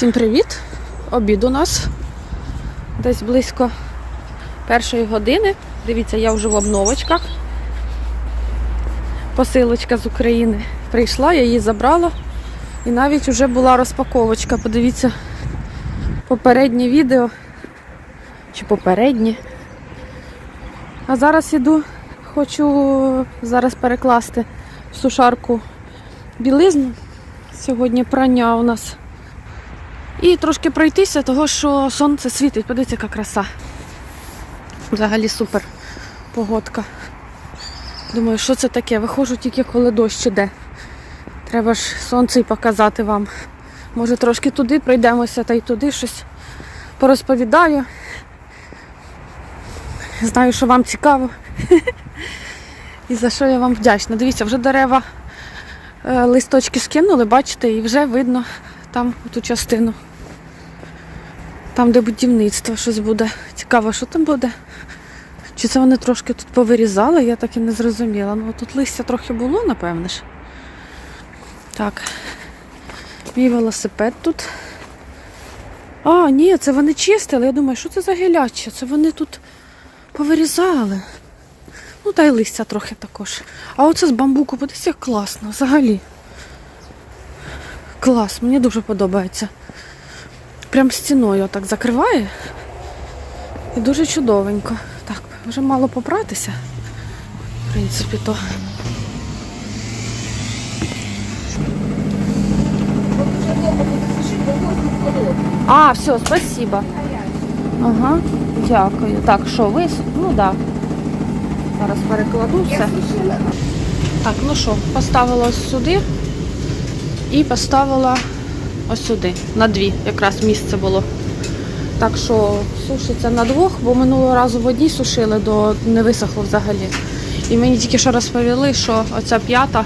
Всім привіт! Обід у нас десь близько першої години. Дивіться, я вже в обновочках. Посилочка з України прийшла, я її забрала. І навіть вже була розпаковочка. Подивіться попереднє відео. Чи попереднє. А зараз іду, хочу зараз перекласти в сушарку білизну. Сьогодні прання у нас. І трошки пройтися, того що сонце світить. Подивіться, яка краса. Взагалі супер погодка. Думаю, що це таке? Виходжу тільки коли дощ іде. Треба ж сонце й показати вам. Може трошки туди пройдемося та й туди щось порозповідаю. Знаю, що вам цікаво. І за що я вам вдячна. Дивіться, вже дерева е, листочки скинули, бачите, і вже видно там ту частину. Там, де будівництво щось буде. Цікаво, що там буде. Чи це вони трошки тут повирізали, я так і не зрозуміла. Ну тут листя трохи було, напевне ж. Так. Мій велосипед тут. А, ні, це вони чистили. Я думаю, що це за гіляче? Це вони тут повирізали. Ну, та й листя трохи також. А оце з бамбуку, подивіться, як класно, взагалі. Клас, мені дуже подобається. Прям стіною так закриває. І дуже чудовенько. Так, вже мало попратися. В принципі, то. А, все, спасибо. Ага, дякую. Так, що, ви? Ну так. Да. Зараз перекладу все. Так, ну що, поставила сюди і поставила ось сюди, на дві, якраз місце було. Так що сушиться на двох, бо минулого разу в одній сушили, до не висохло взагалі. І мені тільки що розповіли, що оця п'ята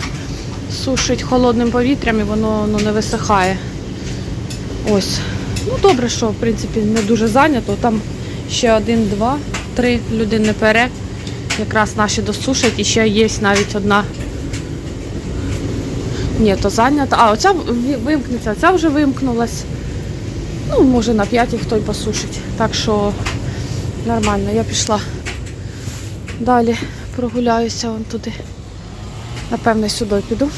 сушить холодним повітрям і воно ну, не висихає. Ось. Ну добре, що в принципі не дуже зайнято. Там ще один, два, три людини пере. Якраз наші досушать і ще є навіть одна. Ні, то зайнята. А, оця вимкнеться, ця вже вимкнулась. Ну, може на п'ятій хто й посушить. Так що нормально, я пішла. Далі прогуляюся вон туди. Напевно, сюди піду.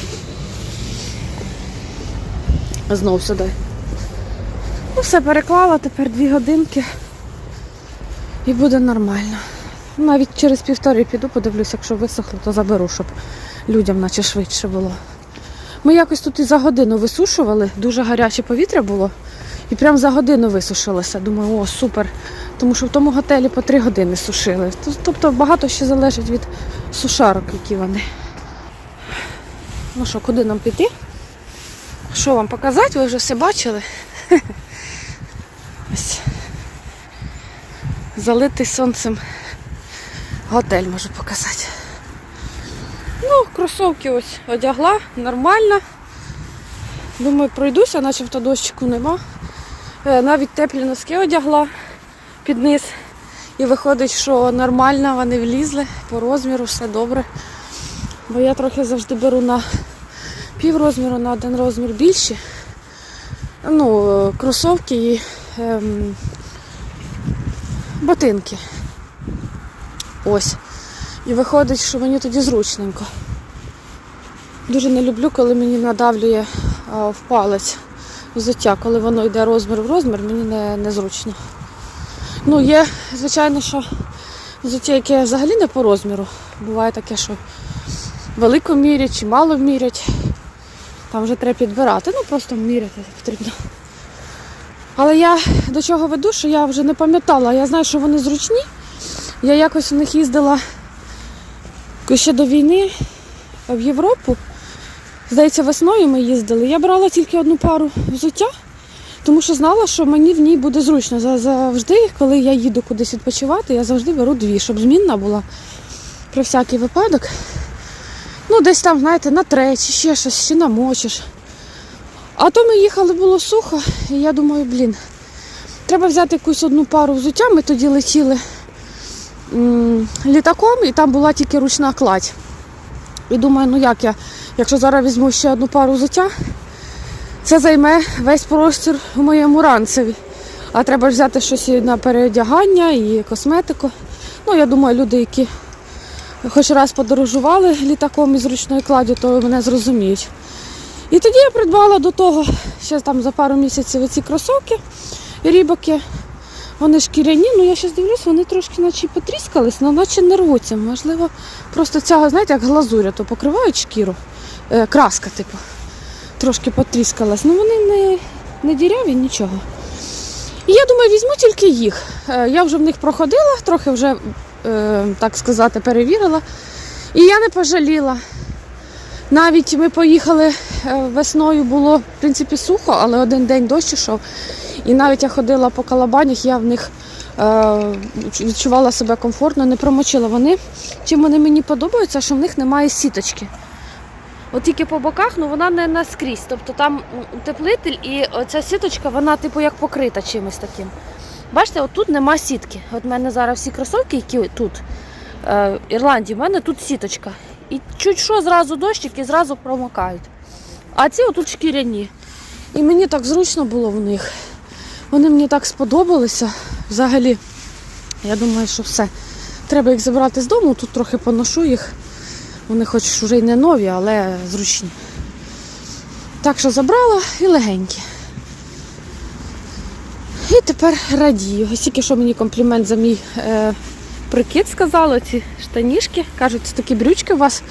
Знов сюди. Ну, все переклала, тепер дві годинки і буде нормально. Навіть через півтори піду, подивлюся, якщо висохло, то заберу, щоб людям наче швидше було. Ми якось тут і за годину висушували, дуже гаряче повітря було. І прям за годину висушилося. Думаю, о, супер. Тому що в тому готелі по три години сушили. Тобто багато ще залежить від сушарок, які вони. Ну що, куди нам піти? Що вам показати? Ви вже все бачили? Ось. Залитий сонцем готель можу показати. Ну, кросовки ось одягла, нормально. Думаю, пройдуся, начебто дощику нема. Е, Навіть теплі носки одягла під низ. І виходить, що нормально вони влізли по розміру, все добре. Бо я трохи завжди беру на пів розміру, на один розмір більші. Ну, е, кросовки і ем, ботинки. Ось. І виходить, що мені тоді зручненько. Дуже не люблю, коли мені надавлює в палець взуття. Коли воно йде розмір в розмір, мені не, незручно. Ну, є, звичайно, що взуття, яке взагалі не по розміру. Буває таке, що велико мірять чи мало мірять. Там вже треба підбирати. Ну, просто міряти потрібно. Але я до чого веду, що я вже не пам'ятала. Я знаю, що вони зручні. Я якось в них їздила ще до війни в Європу. Здається, весною ми їздили. Я брала тільки одну пару взуття, тому що знала, що мені в ній буде зручно. Завжди, коли я їду кудись відпочивати, я завжди беру дві, щоб змінна була про всякий випадок. Ну, десь там, знаєте, на тре, ще щось, чи намочиш. А то ми їхали, було сухо, і я думаю, блін, треба взяти якусь одну пару взуття. Ми тоді летіли літаком, і там була тільки ручна кладь. І думаю, ну як я, якщо зараз візьму ще одну пару взуття, Це займе весь простір у моєму ранцеві. А треба ж взяти щось і на переодягання і косметику. Ну, я думаю, люди, які хоч раз подорожували літаком із ручною кладдю, то мене зрозуміють. І тоді я придбала до того, ще там за пару місяців ці кросовки, рібоки. Вони шкіряні, ну я зараз дивлюсь, вони трошки наче потріскались, але наче не рвуться. Можливо, просто ця, знаєте, як глазуря, то покривають шкіру, е, краска, типу, трошки потріскалась. Ну вони не, не діряві, нічого. І я думаю, візьму тільки їх. Е, Я вже в них проходила, трохи вже, е, так сказати, перевірила. І я не пожаліла. Навіть ми поїхали е, весною, було в принципі сухо, але один день дощ ішов. І навіть я ходила по калабанях, я в них е, відчувала себе комфортно, не промочила. Вони, чим вони мені подобаються, що в них немає сіточки. От тільки по боках, ну вона не наскрізь. Тобто там м, утеплитель і оця сіточка, вона типу як покрита чимось таким. Бачите, от тут нема сітки. От в мене зараз всі кросовки, які тут, е, в Ірландії, в мене тут сіточка. І чуть що зразу дощик і зразу промокають. А ці отут шкіряні. І мені так зручно було в них. Вони мені так сподобалися. Взагалі, я думаю, що все. Треба їх забрати з дому, тут трохи поношу їх. Вони хоч вже й не нові, але зручні. Так що забрала і легенькі. І тепер радію. Ось тільки що мені комплімент за мій е, прикид сказали, ці штанішки. Кажуть, це такі брючки у вас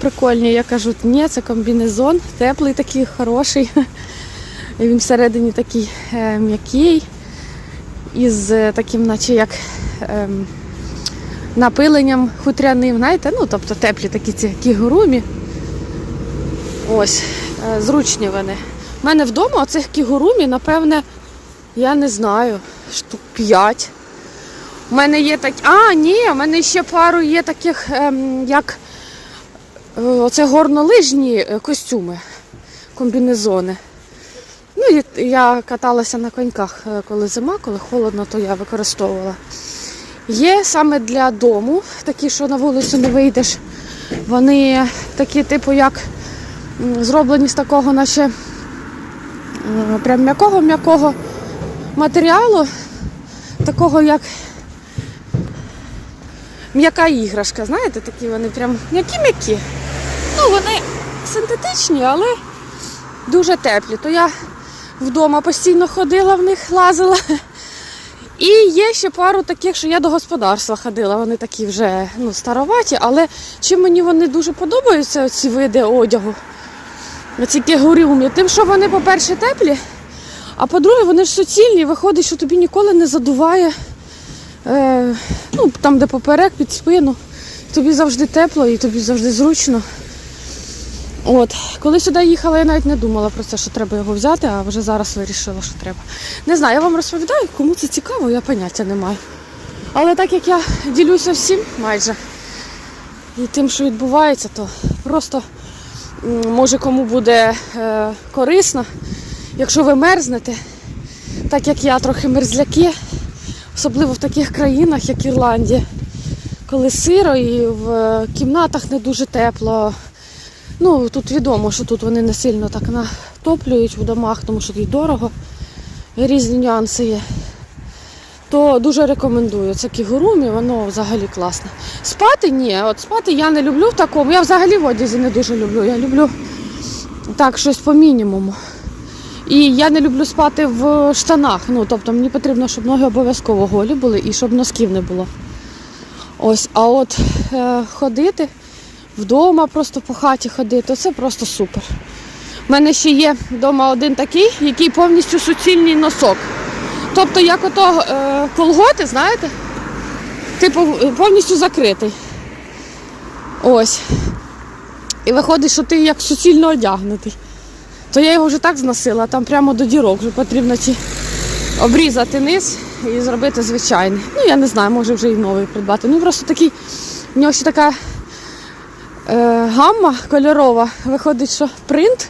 прикольні. Я кажу, ні, це комбінезон, теплий такий, хороший. Він всередині такий е, м'який, із е, таким, наче як ем, напиленням хутряним, знаєте, ну, тобто теплі такі ці кігурумі. Ось, е, зручні вони. У мене вдома оцих кігурумі, напевне, я не знаю, штук 5. У мене є такі. А, ні, у мене ще пару є таких, ем, як оце горнолижні костюми, комбінезони. Ну, я каталася на коньках, е, коли зима, коли холодно, то я використовувала. Є саме для дому, такі, що на вулицю не вийдеш. Вони такі, типу, як зроблені з такого, наче е, прям м'якого-м'якого матеріалу, такого як м'яка іграшка. Знаєте, такі вони прям м'які-м'які. Ну, вони синтетичні, але дуже теплі. То я вдома постійно ходила в них, лазила. І є ще пару таких, що я до господарства ходила. Вони такі вже ну, староваті, але чим мені вони дуже подобаються, ці види одягу, оці кегуріумі, тим, що вони, по-перше, теплі, а по-друге, вони ж суцільні, виходить, що тобі ніколи не задуває е, ну, там, де поперек, під спину. Тобі завжди тепло і тобі завжди зручно. От, коли сюди їхала, я навіть не думала про це, що треба його взяти, а вже зараз вирішила, що треба. Не знаю, я вам розповідаю, кому це цікаво, я поняття не маю. Але так як я ділюся всім майже і тим, що відбувається, то просто може кому буде е, корисно, якщо ви мерзнете, так як я трохи мерзляки, особливо в таких країнах, як Ірландія, коли сиро і в е, кімнатах не дуже тепло. Ну, тут відомо, що тут вони не сильно так натоплюють в домах, тому що тут дорого. Різні нюанси є. То дуже рекомендую. Це кігурумі, воно взагалі класне. Спати ні, от спати я не люблю в такому. Я взагалі в одязі не дуже люблю. Я люблю так, щось по мінімуму. І я не люблю спати в штанах. Ну, тобто мені потрібно, щоб ноги обов'язково голі були і щоб носків не було. Ось, а от е, ходити вдома, просто по хаті ходити, це просто супер. У мене ще є вдома один такий, який повністю суцільний носок. Тобто, як ото е, колготи, знаєте, типу повністю закритий. Ось. І виходить, що ти як суцільно одягнутий. То я його вже так зносила, там прямо до дірок вже потрібно ті обрізати низ і зробити звичайний. Ну, я не знаю, може вже і новий придбати. Ну просто такий, в нього ще така гамма кольорова. Виходить, що принт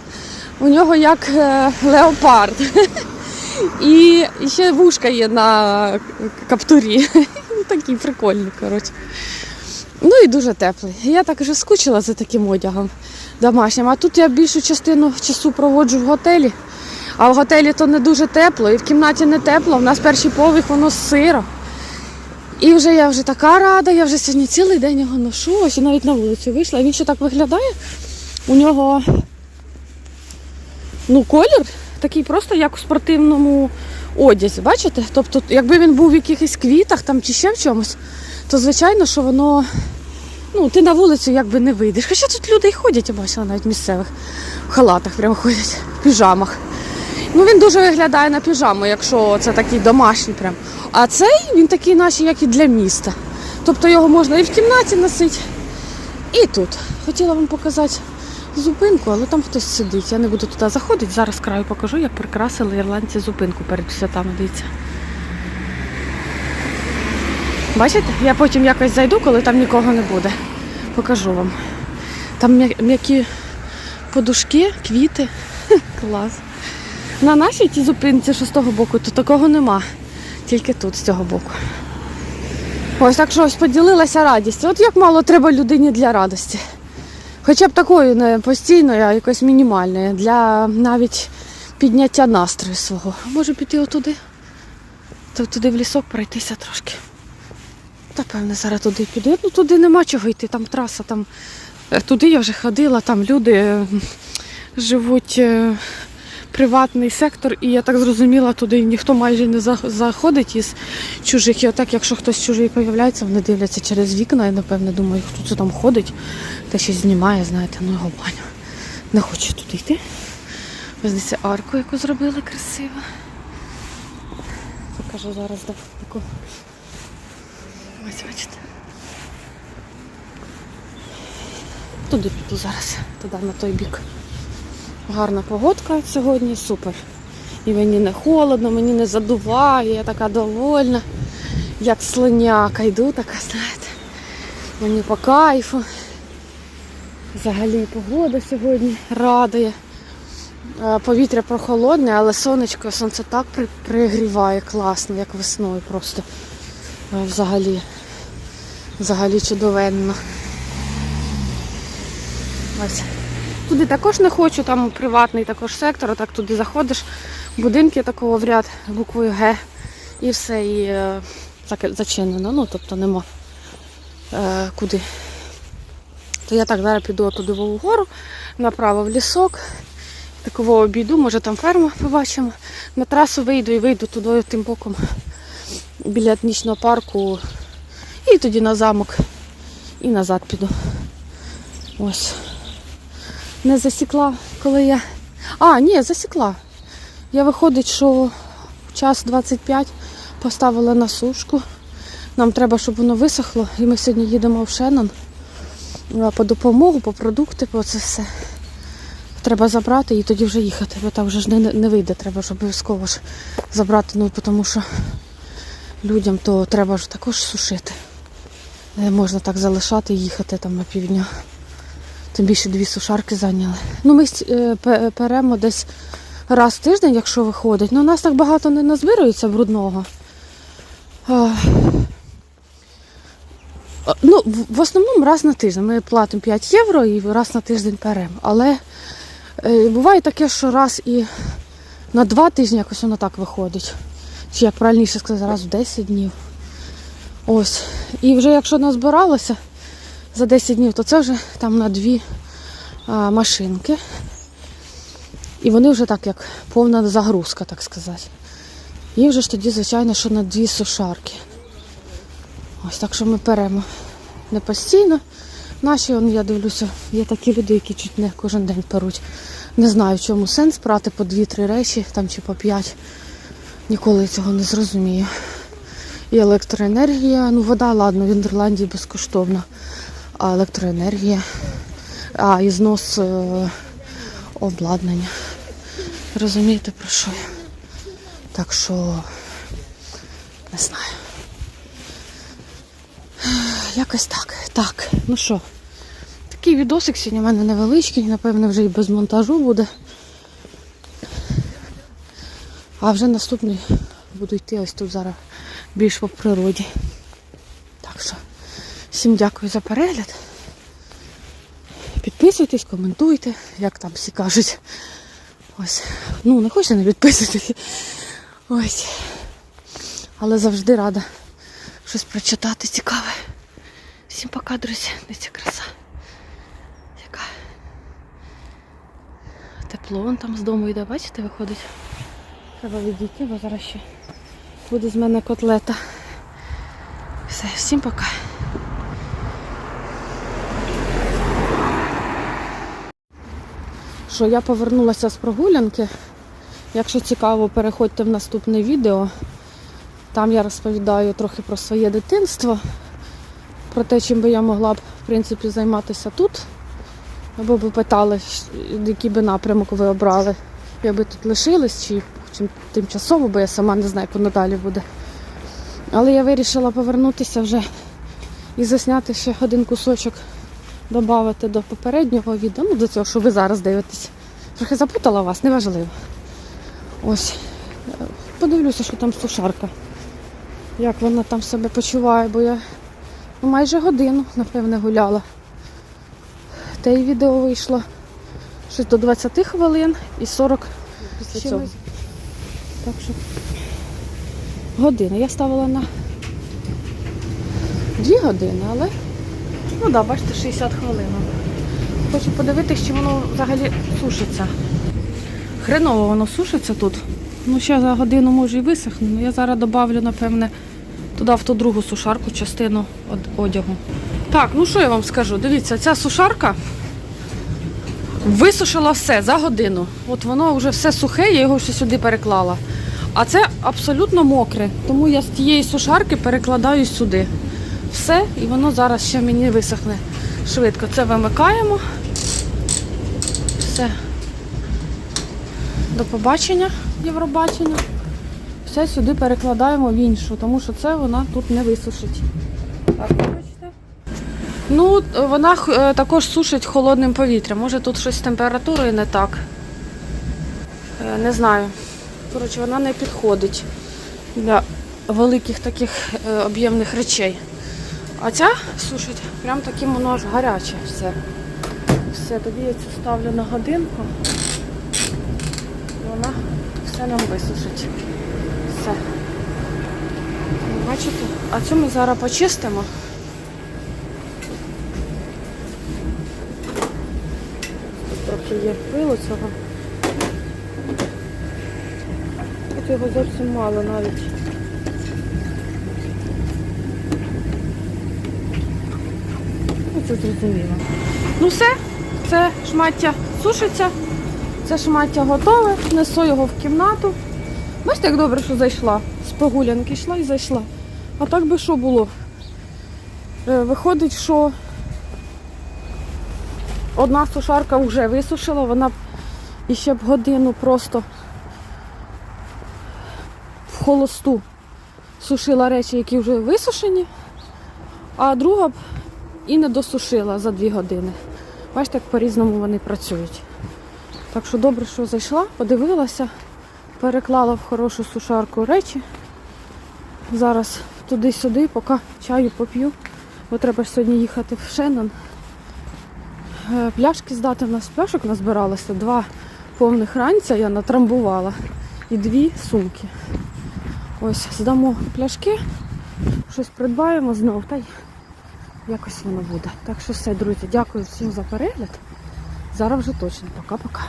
у нього як е, леопард. І, ще вушка є на каптурі. Такий прикольний, коротше. Ну і дуже теплий. Я так вже скучила за таким одягом домашнім. А тут я більшу частину часу проводжу в готелі. А в готелі то не дуже тепло, і в кімнаті не тепло. У нас перший поверх, воно сиро. І вже я вже така рада, я вже сьогодні цілий день його ношу, ось і навіть на вулицю вийшла. Він ще так виглядає. У нього ну, колір такий просто як у спортивному одязі, бачите? Тобто, якби він був в якихось квітах там чи ще в чомусь, то звичайно, що воно. Ну, ти на вулицю якби не вийдеш. Хоча тут люди й ходять, я бачила навіть місцевих в халатах прямо ходять, в піжамах. Ну він дуже виглядає на піжаму, якщо це такий домашній прям. А цей він такий, наче як і для міста. Тобто його можна і в кімнаті носити, і тут. Хотіла вам показати зупинку, але там хтось сидить. Я не буду туди заходити. Зараз краю покажу, як прикрасили ірландці зупинку перед святами. Дивіться. Бачите? Я потім якось зайду, коли там нікого не буде. Покажу вам. Там м'які подушки, квіти. Клас. На нашій тій зупинці, що з того боку, то такого нема. Тільки тут, з цього боку. Ось так що ось поділилася радістю. От як мало треба людині для радості. Хоча б такої не постійної, а якоїсь мінімальної. Для навіть підняття настрою свого. Може піти отуди? То туди в лісок пройтися трошки. Та певне, зараз туди піду. Ну туди нема чого йти, там траса, там е, туди я вже ходила, там люди живуть е, приватний сектор, і я так зрозуміла, туди ніхто майже не заходить із чужих. І отак, якщо хтось чужий появляється, вони дивляться через вікна, і напевне думаю, хто це там ходить, та щось знімає, знаєте, ну його баню. Не хочу туди йти. Ось арку, яку зробили красиво. Покажу зараз да, таку. Ось бачите. Туди піду зараз, туди на той бік. Гарна погодка сьогодні, супер. І мені не холодно, мені не задуває, я така довольна, як слоняка. Йду така, знаєте. Мені по кайфу. Взагалі погода сьогодні радує. Е, Повітря прохолодне, але сонечко, сонце так при- пригріває класно, як весною просто. Е, Взагалі. Взагалі чудовенно. Ось. Туди також не хочу, там приватний також сектор, отак туди заходиш, будинки такого в ряд буквою Г і все, і е, зачинено, ну тобто нема е, куди. То я так зараз піду туди вгору, направо в лісок, такого обійду, може там ферму побачимо. На трасу вийду і вийду туди тим боком біля етнічного парку і тоді на замок і назад піду. Ось. Не засікла, коли я. А, ні, засікла. Я виходить, що час 25 поставила на сушку. Нам треба, щоб воно висохло. І ми сьогодні їдемо в Шеннон по допомогу, по продукти, по це все. Треба забрати і тоді вже їхати, бо там вже ж не, не вийде. Треба ж обов'язково ж забрати, ну тому що людям то треба ж також сушити. Не можна так залишати і їхати там на півдня. Тим більше дві сушарки зайняли. Ну, ми е, перемо десь раз в тиждень, якщо виходить. Ну, у нас так багато не назбирується брудного. Ну, в- в основному раз на тиждень. Ми платимо 5 євро і раз на тиждень перемо. Але е, буває таке, що раз і на два тижні якось воно так виходить. Чи як правильніше сказати, раз в 10 днів. Ось. І вже якщо назбиралося за 10 днів, то це вже там на дві а, машинки. І вони вже так як повна загрузка, так сказати. І вже ж тоді, звичайно, що на дві сушарки. Ось так що ми беремо не постійно. Наші, я дивлюся, є такі люди, які чуть не кожен день перуть. Не знаю, в чому сенс брати по 2-3 речі там, чи по 5. Ніколи цього не зрозумію. І електроенергія, ну вода, ладно, в Нідерландії безкоштовна. Електроенергія, а і знос е, обладнання. Розумієте про що я? Так що не знаю. Якось так. Так, ну що, такий відосик сьогодні у мене невеличкий, напевно, вже і без монтажу буде. А вже наступний буду йти ось тут зараз більш по природі. Всім дякую за перегляд. Підписуйтесь, коментуйте, як там всі кажуть. Ось. Ну, не хочу не підписувати. Ось. Але завжди рада щось прочитати цікаве. Всім пока, друзі. Дивіться краса. Яка. Тепло вон там з дому йде, бачите, виходить. Треба відійти, бо зараз ще буде з мене котлета. Все, всім пока. Що я повернулася з прогулянки. Якщо цікаво, переходьте в наступне відео. Там я розповідаю трохи про своє дитинство, про те, чим би я могла б в принципі займатися тут. Або ви питали, який би напрямок ви обрали, якби тут лишились, чи, тимчасово, бо я сама не знаю, як воно далі буде. Але я вирішила повернутися вже і засняти ще один кусочок, додати до попереднього відео, ну до цього, що ви зараз дивитесь. Трохи запутала вас, неважливо. Ось. Подивлюся, що там сушарка. Як вона там себе почуває, бо я ну, майже годину, напевне, гуляла. Те й відео вийшло щось до 20 хвилин і 40 після Чимось. цього. Так що година. Я ставила на 2 години, але ну так, да, бачите, 60 хвилин. Хочу подивитися, чи воно взагалі сушиться. Хреново воно сушиться тут. Ну, ще за годину може і висохне. Ну, я зараз додавлю, напевне, туди в ту другу сушарку частину одягу. Так, ну що я вам скажу? Дивіться, ця сушарка висушила все за годину. От воно вже все сухе, я його ще сюди переклала. А це абсолютно мокре, тому я з тієї сушарки перекладаю сюди. Все, і воно зараз ще мені висохне швидко. Це вимикаємо. Все. До побачення, Євробачення. Все сюди перекладаємо в іншу, тому що це вона тут не висушить. Так? Ну, вона е, також сушить холодним повітрям. Може тут щось з температурою не так. Е, Не знаю. Коротше, вона не підходить для великих таких е, об'ємних речей. А ця сушить прям таким воно аж гаряче все. Все, тоді я цю ставлю на годинку. І вона все нам висушить. Все. Бачите? А цю ми зараз почистимо. Тут трохи є пилу цього. Тут його зовсім мало навіть. Це зрозуміло. Ну все, це шмаття сушиться, це шмаття готове, несу його в кімнату. Бачите, як добре, що зайшла. З прогулянки йшла і зайшла. А так би що було? Е, Виходить, що одна сушарка вже висушила, вона б іще б годину просто в холосту сушила речі, які вже висушені, а друга б і не досушила за дві години. Бачите, як по-різному вони працюють. Так що добре, що зайшла, подивилася, переклала в хорошу сушарку речі. Зараз туди-сюди, поки чаю поп'ю, бо треба ж сьогодні їхати в Шеннон. Е, Пляшки здати в нас пляшок назбиралося. Два повних ранця я натрамбувала і дві сумки. Ось, здамо пляшки, щось придбаємо знов, та й якось воно буде. Так що все, друзі, дякую всім за перегляд. Зараз вже точно. Пока-пока.